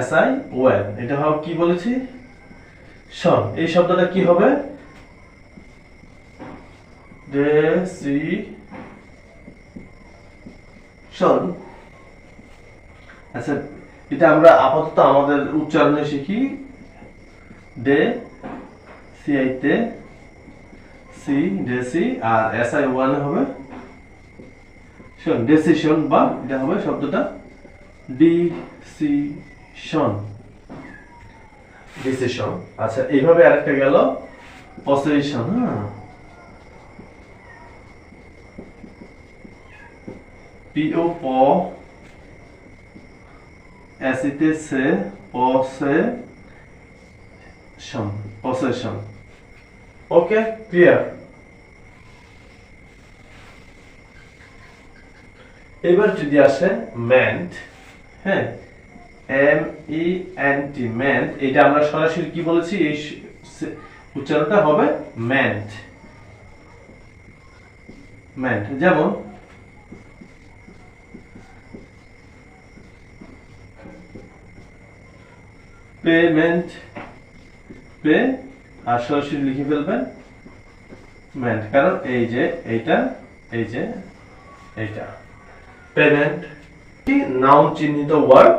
S I when এটা হবে কি বলেছি? এই শব্দটা কি হবে? আচ্ছা এটা আমরা আপাতত আমাদের উচ্চারণে শিখি। D C R S I ওয়ানে হবে। শোন ডেসিশন বা এটা হবে শব্দটা। ডিসিশন ডিসিশন আচ্ছা এইভাবে আরেকটা গেল। পসেশন হ্যাঁ। পিও প এসিতে সে পসেশন পসেশন ওকে ক্লিয়ার এবার যদি আসে ম্যান্ট হ্যাঁ M E N T ment এটা আমরা সরাসরি কি বলেছি? এই উচ্চারণটা হবে ম্যান্ট ম্যান্ট যেমন পেমেন্ট পে আর সরাসরি লিখে ফেলবেন মেন্ট কারণ এই যে এইটা, এই যে এইটা। পেমেন্ট নাউন চিহ্নিত ওয়ার্ড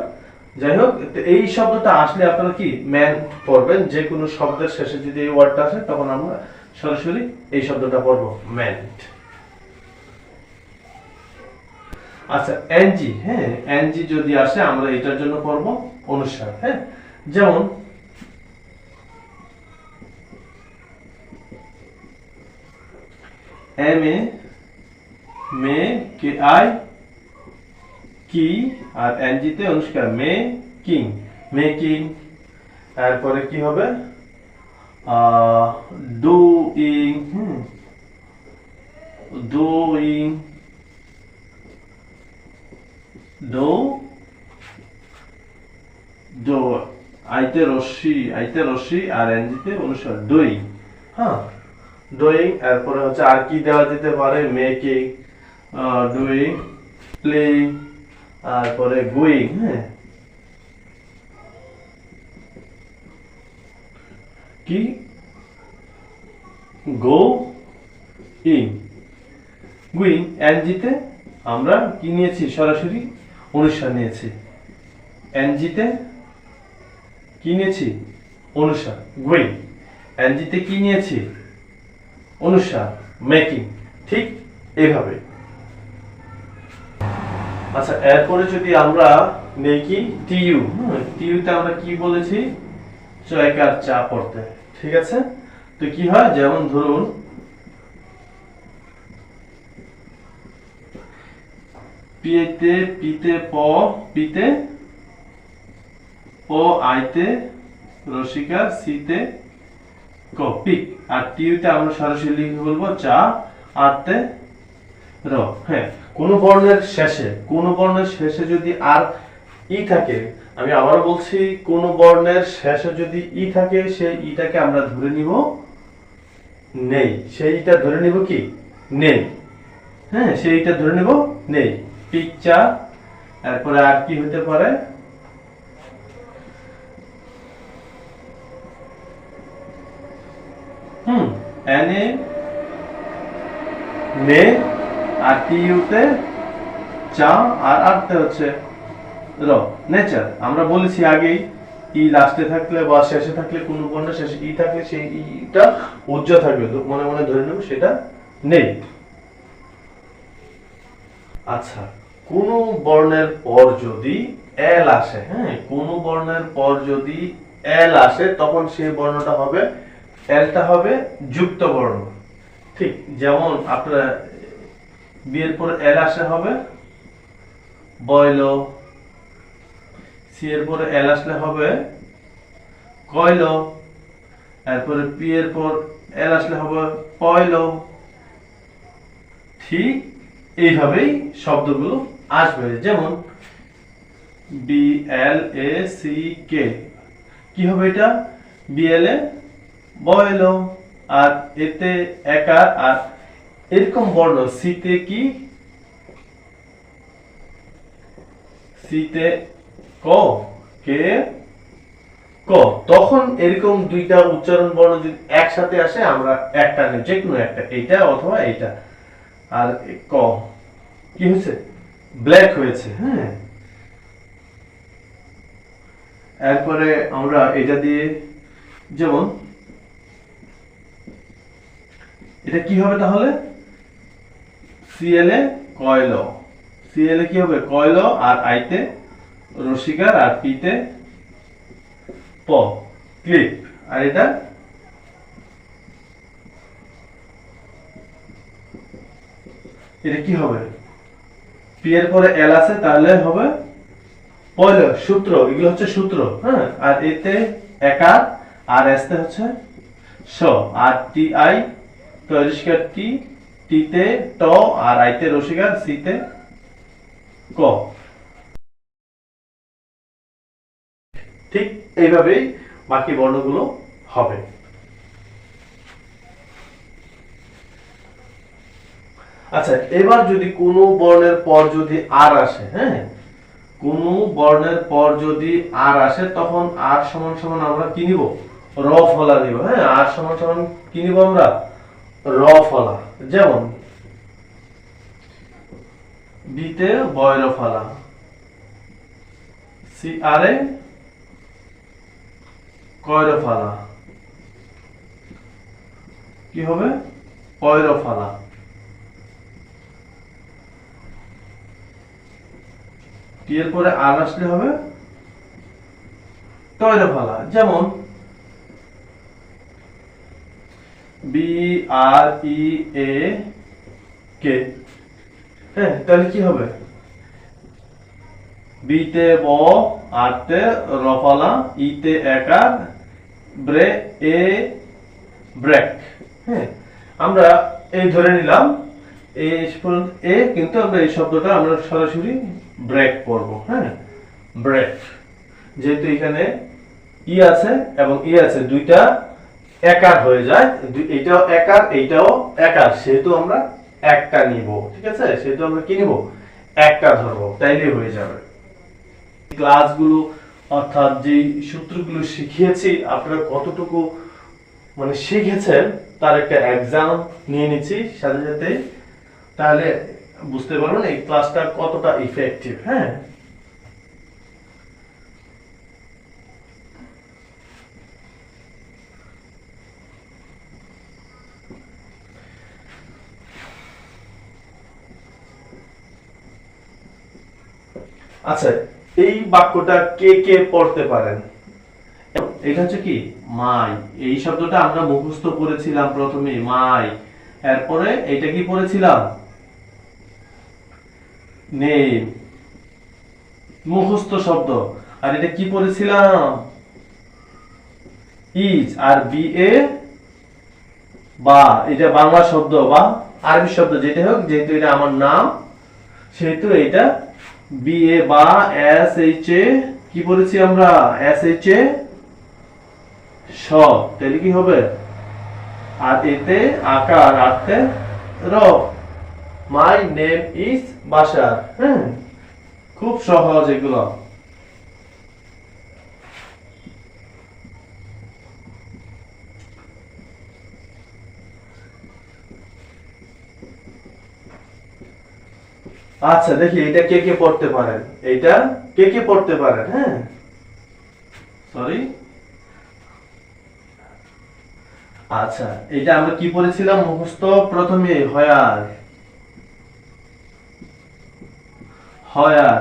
যাই হোক এই শব্দটা আসলে আপনারা কি ম্যান পড়বেন? যে কোনো শব্দের শেষে যদি এই ওয়ার্ডটা আসে, তখন আমরা সরাসরি এই শব্দটা পড়ব ম্যান্ট আচ্ছা এনজি হ্যাঁ এনজি যদি আসে, আমরা এটার জন্য পড়ব অনুসার হ্যাঁ? যেমন M A May K I কি আর এনজিতে অনুষ্কার মে কিং মেকিং তারপরে কি হবে? Doing hmm doing do do আইতে রশ্মি আইতে রশ্মি আর এনজিতে অনুসার ডুইং হ্যাঁ ডুইং এরপরে হচ্ছে আর কি দেওয়া যেতে পারে? মেকিং ডুইং প্লেইং তারপরে গোয়িং হ্যাঁ। কি? গো, ইং। গুইং, এনজিতে আমরা কি নিয়েছি? সরাসরি অনুসার নিয়েছি। এনজিতে কি নিয়েছি? অনুসার। গুইং, এনজিতে কি নিয়েছি? অনুসার, মেকিং। ঠিক এভাবে। আচ্ছা এরপরে যদি আমরা নেই কি? টিইউ। টিইউতে আমরা কি বলেছি? চয়কার চা পড়তে। ঠিক আছে? তো কি হয়? যেমন ধরুন পিতে পিতে প পিতে প আইতে রসিকা সিতে ক পিক আর টিউতে আমরা সরাসরি লিখে বলব চা আতে র। হ্যাঁ। কোন বর্ণের শেষে, কোন বর্ণের শেষে যদি আর ই থাকে, আমি আবার বলছি, কোন বর্ণের শেষে যদি ই থাকে, সেই ইটাকে আমরা ধরে নিব নেই। সেইটা ধরে নিব কি? নেই। হ্যাঁ সেইটা ধরে নিব নেই। পিকচার তারপরে আর কি হতে পারে? হুম, এনে, নে আর টিউতে চা আর আরতে হচ্ছে র। নেচার আমরা বলেছি আগেই ই লাস্টে থাকলে বা শেষে থাকলে কোন বর্ণ শেষে ই থাকলে সেই ইটা উজ্জ থাকবে। তো মনে মনে ধরে নেব, সেটা নেই। আচ্ছা কোন বর্ণের পর যদি এল আসে হ্যাঁ কোন বর্ণের পর যদি এল আসে, তখন সেই বর্ণটা হবে এলটা হবে যুক্ত বর্ণ। ঠিক, যেমন আপনার বিয়ের পর এল আসে হবে, বয়ল। সি এর পরে এল আসলে হবে, কয়ল। এরপরে পি এর পর এল আসলে হবে, পয়ল। ঠিক এইভাবেই শব্দগুলো আসবে। যেমন, B L A C K. কি হবে এটা? বিএল এ বয়ল। আর এতে একার আর এরকম বর্ণ, সিতে কি? সিতে ক, কে? ক। তখন এরকম দুইটা উচ্চারণ বর্ণ যদি একসাথে আসে, আমরা একটা নেই যে কোনো একটা, এইটা অথবা এইটা। আর ক, কি হয়েছে? ব্ল্যাক হয়েছে হ্যাঁ। এরপরে আমরা এটা দিয়ে, যেমন, এটা কি হবে তাহলে? সিএলএ কয়ল? সিএলএ কি হবে? কয়ল আর আইতে রসিকার আর পিতে প। আর এটা? এটা কি হবে? পি এর পরে এল আছে, তাহলে হবে পয়ল, সূত্র। এগুলো হচ্ছে সূত্র হ্যাঁ? আর এতে একার, আর এসতে হচ্ছে স। আর টি আই টি টিতে ট আর আইতে রসিকার সিতে ক। ঠিক এইভাবেই বাকি বর্ণগুলো হবে। আচ্ছা এবার যদি কোনো বর্ণের পর যদি আর আসে হ্যাঁ? কোনো বর্ণের পর যদি আর আসে, তখন আর সমান সমান আমরা কি নিব? র ফলা নিব হ্যাঁ? আর সমান সমান কি নিব আমরা? র ফলা। যেমন, বিতে বয়র ফলা। সি আরে কয়র কি হবে? পয়র ফালা। টি এর পরে আর আসলে হবে? টয়র ফালা। যেমন বি আর ই এ কে তাহলে কি হবে? বিতে ব আরতে রফালা, ইতে একার ব্রে এ ব্রেক। হ্যাঁ আমরা এই ধরে নিলাম। এই এ, কিন্তু আমরা এই শব্দটা আমরা সরাসরি ব্রেক করব হ্যাঁ? ব্রেক। যেহেতু এখানে ই আছে এবং ই আছে, দুইটা একার হয়ে যায় এইটাও একার এইটাও একার। সেহেতু আমরা একটা নিব, ঠিক আছে? সেহেতু আমরা কি নিব? একটা ধরবো, তাইলে হয়ে যাবে। ক্লাসগুলো, অর্থাৎ যে সূত্রগুলো শিখিয়েছি, আপনারা কতটুকু মানে শিখেছেন, তার একটা এক্সাম নিয়ে নিচ্ছি, সাথে সাথে তাহলে বুঝতে পারবেন এই ক্লাসটা কতটা ইফেক্টিভ হ্যাঁ? আচ্ছা এই বাক্যটা কে কে পড়তে পারেন? এটা হচ্ছে কি? মাই। এই শব্দটা আমরা মুখস্থ করেছিলাম প্রথমে, মাই। এরপরে এটা কি পড়েছিলাম? নেম। মুখস্থ শব্দ। আর এটা কি পড়েছিলাম? ইজ। আর বি এ বা, এটা বাংলা শব্দ বা আরবি শব্দ যেটা হোক, যেহেতু এটা আমার নাম, সেহেতু এটা বি এ বা এস এইচ এ কি বলেছি আমরা? এস এইচ এ স, তাহলে কি হবে? আর এতে আকার, আর্থে র। মাই নেম ইজ বাসার হ্যাঁ? খুব সহজ এগুলো। আচ্ছা দেখি এটা কে কে পড়তে পারেন? এইটা কে কে পড়তে পারেন? হ্যাঁ। সরি আচ্ছা এটা আমরা কি পড়েছিলাম? মুখস্থ প্রথমে, হয়ার। হয়ার।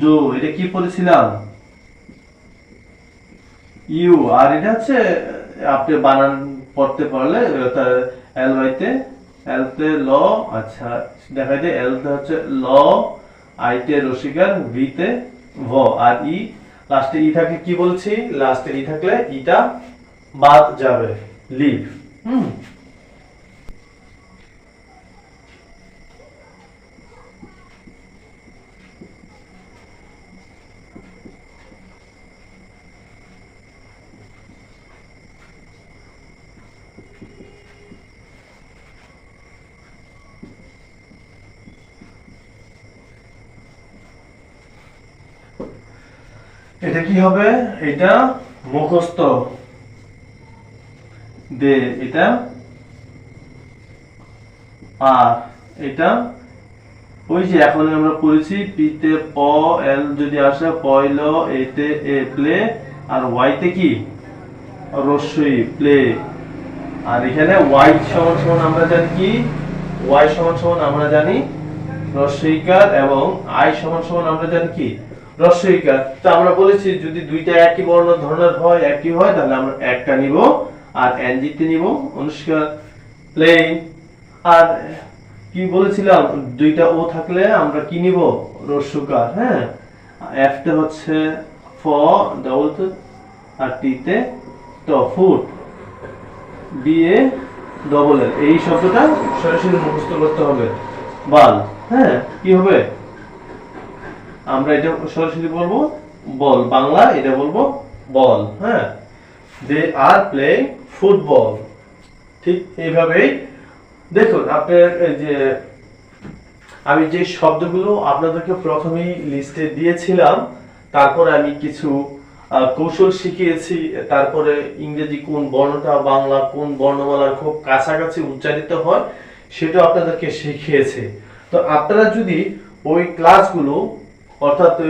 ডু এটা কি পড়েছিলাম? ইউ, আর এটা হচ্ছে, আপনি বানান, পড়তে পারলে এল ওয়াইতে। এলতে ল আচ্ছা দেখা যায় এলতে হচ্ছে ল আইতে রসিকার ভিতে ভ, আর ই লাস্টে ই থাকলে কি বলছি? লাস্টে ই থাকলে ইটা বাদ যাবে লিভ হুম? হবে এটা মুখস্থ দে, এটা আর এটা ওই যে এখন আমরা পড়েছি পিতে প, এল যদি আসে, পয়ল, এতে, এ, প্লে, আর ওয়াইতে কি? রস্যই, প্লে। আর এখানে ওয়াই সমান সমান আমরা জানি কি? ওয়াই সমান সমান আমরা জানি রস্যইকার এবং আই সমান সমান আমরা জানি কি? রস্যইকার তো আমরা বলেছি, যদি দুইটা একই বর্ণ ধরনের হয়, একই হয়, তাহলে আমরা একটা নিব আর এনজিতে নিব। অনুষ্কার প্লেন আর কি বলেছিলাম, দুইটা ও থাকলে আমরা কি নিব? রস্যকার হ্যাঁ? এফটা হচ্ছে ফ ডবল আর টিতে ট ফুট বিএ ডবল এল এই শব্দটা সরাসরি মুখস্থ করতে হবে। বাল হ্যাঁ? কি হবে? আমরা এটা সরাসরি বলব বল, বাংলা এটা বলব বল হ্যাঁ? দে আর প্লে ফুটবল ঠিক এইভাবেই। দেখুন, আপনার যে আমি যে শব্দগুলো আপনাদেরকে প্রথমেই লিস্টে দিয়েছিলাম, তারপরে আমি কিছু কৌশল শিখিয়েছি, তারপরে ইংরেজি কোন বর্ণটা বাংলা, কোন বর্ণমালার খুব কাছাকাছি উচ্চারিত হয় সেটা আপনাদেরকে শিখিয়েছে। তো আপনারা যদি ওই ক্লাসগুলো অর্থাৎ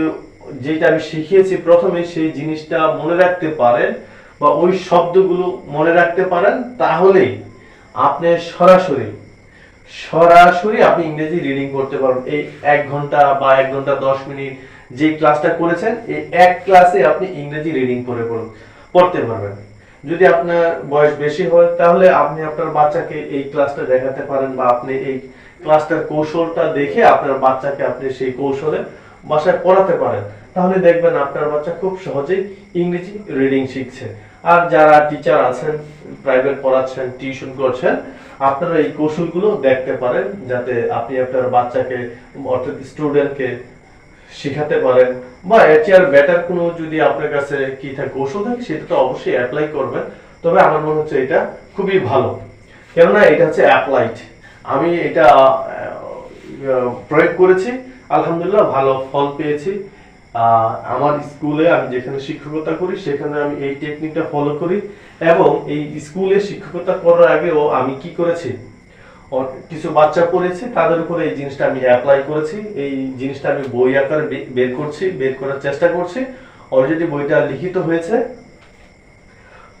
যেটা আমি শিখিয়েছি প্রথমে, সেই জিনিসটা মনে রাখতে পারেন বা ওই শব্দগুলো মনে রাখতে পারেন, তাহলেই আপনি সরাসরি সরাসরি আপনি ইংরেজি রিডিং করতে পারবেন। এই এক ঘণ্টা বা এক ঘণ্টা দশ মিনিট যে ক্লাসটা করেছেন, এই এক ক্লাসে আপনি ইংরেজি রিডিং করে পড়- পড়তে পারবেন। যদি আপনার বয়স বেশি হয়, তাহলে আপনি আপনার বাচ্চাকে এই ক্লাসটা দেখাতে পারেন বা আপনি এই ক্লাসটার কৌশলটা দেখে আপনার বাচ্চাকে আপনি সেই কৌশলে বাসায় পড়াতে পারেন, তাহলে দেখবেন আপনার বাচ্চা খুব সহজেই ইংরেজি রিডিং শিখছে। আর যারা টিচার আছেন প্রাইভেট পড়াচ্ছেন টিউশন করছেন, আপনারা এই কৌশলগুলো দেখতে পারেন, যাতে আপনি আপনার বাচ্চাকে, অর্থাৎ স্টুডেন্টকে শেখাতে পারেন। বা এর আর বেটার কোনো যদি আপনার কাছে কি থাকে কৌশল থাকে, সেটা তো অবশ্যই অ্যাপ্লাই করবেন। তবে আমার মনে হচ্ছে এটা খুবই ভালো। কেননা এটা হচ্ছে অ্যাপ্লাইড আমি এটা প্রয়োগ করেছি। আলহামদুলিল্লাহ, ভালো ফল পেয়েছি। আমার স্কুলে আমি যেখানে শিক্ষকতা করি, সেখানে আমি এই টেকনিকটা ফলো করি এবং এই স্কুলে শিক্ষকতা করার আগেও আমি কি করেছি? কিছু বাচ্চা পড়েছে, তাদের উপরে এই জিনিসটা আমি অ্যাপ্লাই করেছি। এই জিনিসটা আমি বই আকারে বের করছি, বের করার চেষ্টা করছি। অলরেডি বইটা লিখিত হয়েছে।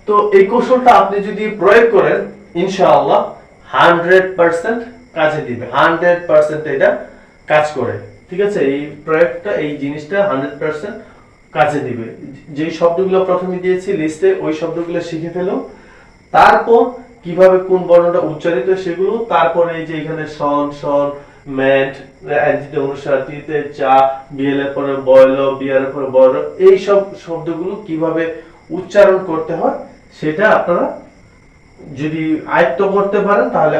তো এই কৌশলটা আপনি যদি প্রয়োগ করেন, ইনশাআল্লাহ হান্ড্রেড পার্সেন্ট কাজে দিবে। হান্ড্রেড পার্সেন্ট এটা কাজ করে। ঠিক আছে? এই প্রয়োগটা এই জিনিসটা হান্ড্রেড পার্সেন্ট কাজে দিবে। যেই শব্দগুলো প্রথমে দিয়েছি লিস্টে ওই শব্দগুলো শিখে ফেলো। তারপর কীভাবে কোন বর্ণটা উচ্চারিত সেগুলো, তারপরে এই যে এখানে সন সন ম্যাট এনজিতে অনুসারটিতে চা বিএল পরে বয়ল বিয়ার পরে বয়ল এই শব্দগুলো কীভাবে উচ্চারণ করতে হয়, সেটা আপনারা যদি আয়ত্ত করতে পারেন, তাহলে